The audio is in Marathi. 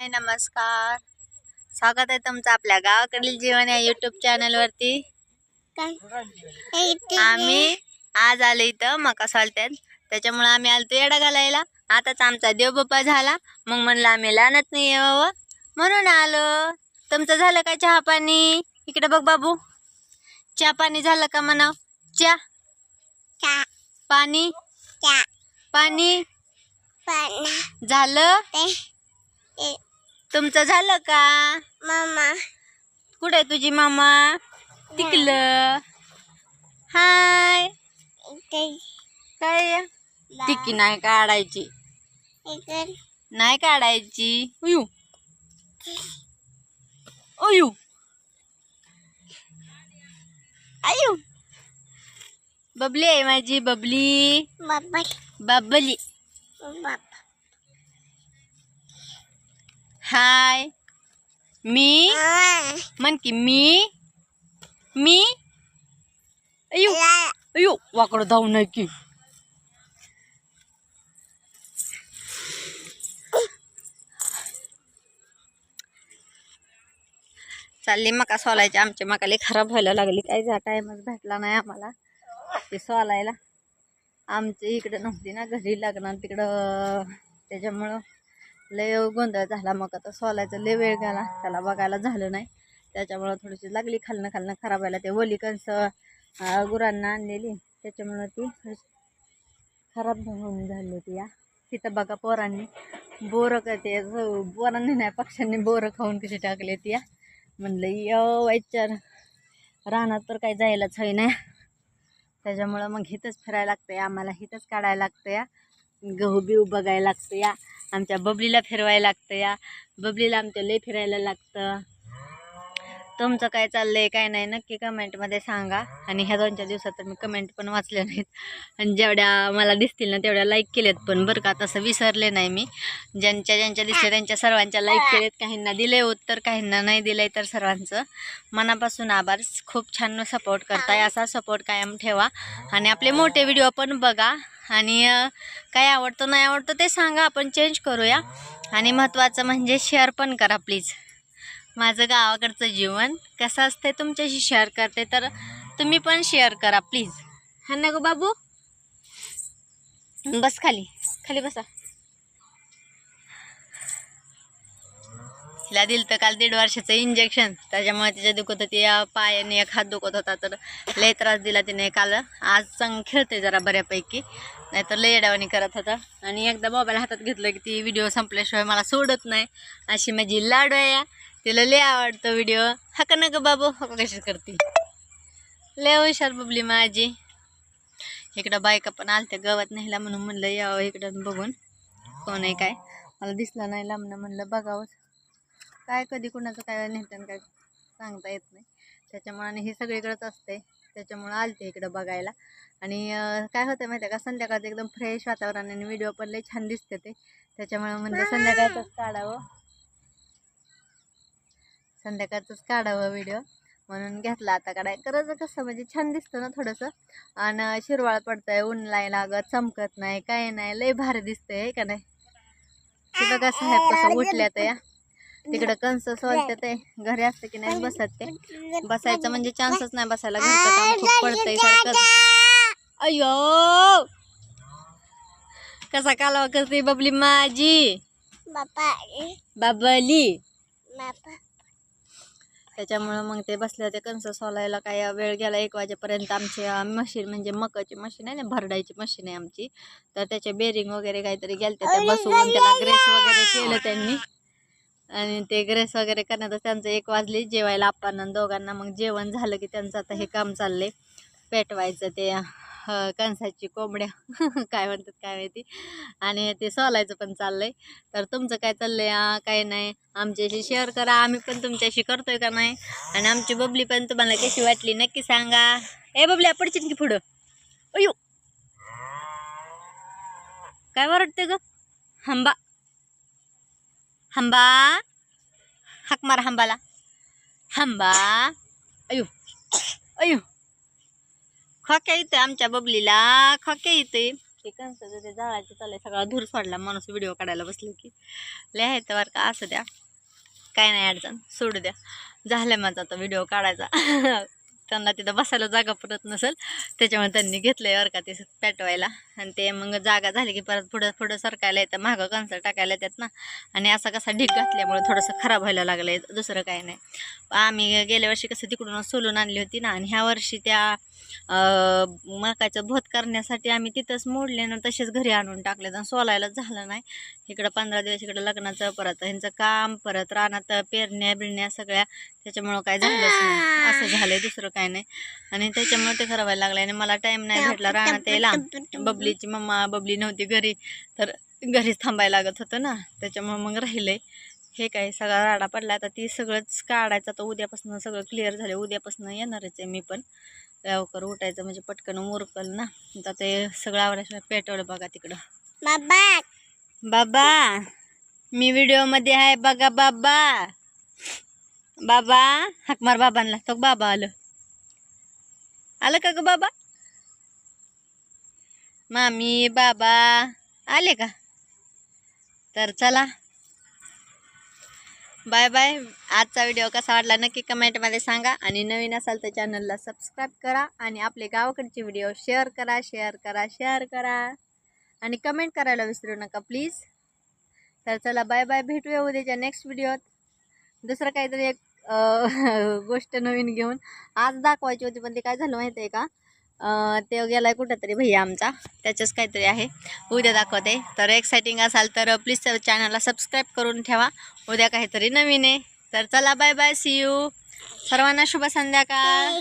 नमस्कार. स्वागत आहे तुमचं आपल्या गावाकडील जीवन या युट्यूब चॅनल वरती. आम्ही आज आलो इथं मका सोलत्यात त्याच्यामुळे आम्ही आलतो येडा घालायला. आताच आमचा देवबाप्पा झाला. मग म्हणलं आम्ही लहानच नाही यावं म्हणून आलो. तुमचं झालं का चहा पाणी? इकडे बघ बाबू. चहा पाणी झालं का म्हणाव? चहा. पाणी? पाणी? झालं? तुमचं झालं का? मामा. कुठे तुझी मामा? तिकलं हाय. काय? टिकी नाही काढायची. नाही काढायची. उयू. उयू. आयू. बबली आहे माझी बबली. बाबा बबली बाबा हाय. मी? म्हण की मी? मी? अयो अयो वाकडं धावू नये की. चालली मका सोलायची. आमची मका लई खराब व्हायला लागली. काही जा टायमच भेटला नाही आम्हाला. ते सोलायला. आमची इकडं नव्हती ना घरी लागणार तिकडं त्याच्यामुळं लय गोंधळ झाला मग आता सोलायचा लय वेळ गेला. त्याला बघायला झालं नाही. त्याच्यामुळं थोडीशी लागली खालनं खालनं खराब व्हायला. ते वली कंस गुरांना आणलेली. त्याच्यामुळं ती खराब होऊन झाली होती या. तिथं बघा पोरांनी बोरं का ते पोरांनी नाही पक्ष्यांनी बोरं खाऊन कशी टाकले ती या. म्हणलं यो वाईचार रानात तर काही जायलाच होई नाही त्याच्यामुळं मग हिथंच फिरायला लागतं आहे आम्हाला हिथंच काढायला लागतं या. गहू बिहू बघायला लागतं या. आमच्या बबलीला फिरवायला लागतं या. बबलीला आमच्या लय फिरायला लागतं. तुमचं काय चाललंय काय नाही नक्की कमेंटमध्ये सांगा. आणि ह्या दोन चार दिवसात तर मी कमेंट पण वाचले नाहीत. आणि जेवढ्या मला दिसतील ना तेवढ्या लाईक केलेत पण बरं का तसं विसरले नाही मी. ज्यांच्या ज्यांच्या दिसले त्यांच्या सर्वांच्या लाईक केलेत. काहींना दिले उत्तर काहींना नाही दिलंय तर सर्वांचं. मनापासून आभार. खूप छान सपोर्ट करताय. असा सपोर्ट कायम ठेवा. आणि आपले मोठे व्हिडिओ पण बघा. आणि काय आवडतं नाही आवडतो ते सांगा आपण चेंज करूया. आणि महत्त्वाचं म्हणजे शेअर पण करा प्लीज माझं गावाकडचं जीवन कसं असते तुमच्याशी शेअर करते तर तुम्ही पण शेअर करा प्लीज हा ना गो बाबू? बस खाली खाली बसा. तिला दिलं तर काल दीड वर्षाचं इंजेक्शन त्याच्यामुळे तिच्या दुखत होती. या पायाने एक हात दुखत होता तर लय त्रास दिला तिने काल. आज चांग खेळते जरा बऱ्यापैकी. नाहीतर लय येडावानी करत होता. आणि एकदा मोबाईल हातात घेतलं की ती व्हिडिओ संपल्याशिवाय मला सोडत नाही. अशी माझी लाडू आहे या. तिला लय आवडतो व्हिडिओ हा का नका बाबू हा कशी करते? लय हुशार बबली माझी. इकडं बायका पण आलत्या गवत नाहीला म्हणून म्हणलं यावं इकडं बघून. कोण आहे काय? मला दिसलं नाही लांबणं म्हणलं बघावं काय कधी कुणाचं काय नेटन काय सांगता येत नाही. त्याच्यामुळे आणि हे सगळीकडंच असते त्याच्यामुळं आलते इकडं बघायला. आणि काय होतं माहिती आहे का? संध्याकाळचं एकदम फ्रेश वातावरण आणि व्हिडिओ पण लई छान दिसते ते. त्याच्यामुळे म्हणजे संध्याकाळचंच काढावं. संध्याकाळचंच काढावं व्हिडिओ म्हणून घेतला आता काढाय. करायचं कसं म्हणजे छान दिसतं ना थोडंसं. आणि शिरवाळ पडतंय ऊन नाही लागत चमकत नाही काय नाही. लय भारी दिसतंय हे का नाही? बघा साहेब कसं उठल्यात या. तिकडं कंस सोलते ते. घरी असतं की नाही बसत ते. बसायचं म्हणजे चान्सच नाही बसायला. घरचं काम खूप पडतंय सारखं. अयो कसा कालवा करते बबली माझी? बाबा बाबली. बाबा त्याच्यामुळं मग ते बसले होते कंस सोलायला. काय वेळ गेला एक वाजेपर्यंत आमची मशीन म्हणजे मकाची मशीन आहे ना भरडायची मशीन आहे आमची. तर त्याचे बेरिंग वगैरे काहीतरी गेलते. ते बसवून त्याला ग्रेस वगैरे केलं त्यांनी. आणि ते ग्रेस वगैरे करण्यात त्यांचं एक वाजली जेवायला आपण दोघांना. मग जेवण झालं की त्यांचं आता हे काम चाललंय. पेटवायचं ते कणसाची कोंबड्या. काय म्हणतात काय माहिती. आणि ते सोलायचं पण चाललंय. तर तुमचं काय चाललंय? आहे काय नाही. आमच्याशी शेअर करा. आम्ही पण तुमच्याशी करतोय का नाही? आणि आमची बबली पण तुम्हाला कशी वाटली नक्की सांगा. ए बबली पडचिन की पुढं. अयो काय वाटते ग? हंबा हंबा. हाक मार हंबाला. हंबा. अयो अयो खोक्या येते आमच्या बबलीला. खोक्या येते ते कंसाचं ते जाळायचं चाललंय. सगळा धूर सोडला. माणूस व्हिडिओ काढायला बसलो की. लिहायचं बरं का असं द्या. काय नाही अडचण. सोडू द्या. झालं माझा आता व्हिडिओ काढायचा. त्यांना तिथं बसायला जागा पडत नसेल त्याच्यामुळे त्यांनी घेतलंय बरं का ते पेटवायला. आणि ते मग जागा झाली की परत पुढं पुढं सरकायला येतं मागं कणसं टाकायला येतात ना. आणि असा कसा ढीक घातल्यामुळे थोडंसं खराब व्हायला लागलं आहे दुसरं काही नाही. आम्ही गेल्या वर्षी कसं तिकडून सोलून आणली होती ना आणि ह्या वर्षी त्या मकाचं भोत करण्यासाठी आम्ही तिथंच मोडले ना तसेच घरी आणून टाकले आणि सोलायलाच झालं नाही. इकडं पंधरा दिवस इकडं लग्नाचं परत ह्यांचं काम परत रानात पेरण्या बिरण्या सगळ्या त्याच्यामुळं काय झालंच नाही. असं झालंय दुसरं काय नाही. आणि त्याच्यामुळे ते खराब व्हायला लागलं आणि मला टाईम नाही भेटला रानात यायला. बबलीची मम्मा बबली नव्हती घरी तर घरीच थांबायला लागत होतं ना. त्याच्यामुळे मग राहिलंय. हे काय सगळा राडा पडला आता ती सगळंच काढायचं. तर उद्यापासून सगळं क्लिअर झालं. उद्यापासून येणारच आहे मी पण. लवकर उठायचं म्हणजे पटकन उरकल ना. आता ते सगळं आवडायचं पेटवलं बघा तिकडं. बाबा! बाबा! मी व्हिडिओमध्ये आहे बघा बाबा! बाबा! हाक मार बाबांना. तो बाबा आलं. आलं का ग बाबा? मामी बाबा आले का? तर चला. Bye bye. आजचा व्हिडिओ कसा वाटला नक्की कमेंटमध्ये सांगा. आणि नवीन असाल तर चॅनलला सबस्क्राईब करा. आणि आपले गावाकडचे व्हिडिओ शेअर करा शेअर करा शेअर करा. आणि कमेंट करायला विसरू नका प्लीज तर चला बाय बाय. भेटूया उद्याच्या नेक्स्ट व्हिडिओत दुसरं काहीतरी एक गोष्ट नवीन घेऊन. आज दाखवायची होती पण ते काय झालं माहिती आहे का? ते गेलाय कुठं तरी भैया आमचा. त्याच्याच काहीतरी आहे. उद्या दाखवते. तर एक्सायटिंग असाल तर प्लीज चॅनलला सबस्क्राईब करून ठेवा. उद्या काहीतरी नवीन आहे. तर चला बाय बाय सी यू सर्वांना शुभ संध्याकाळ.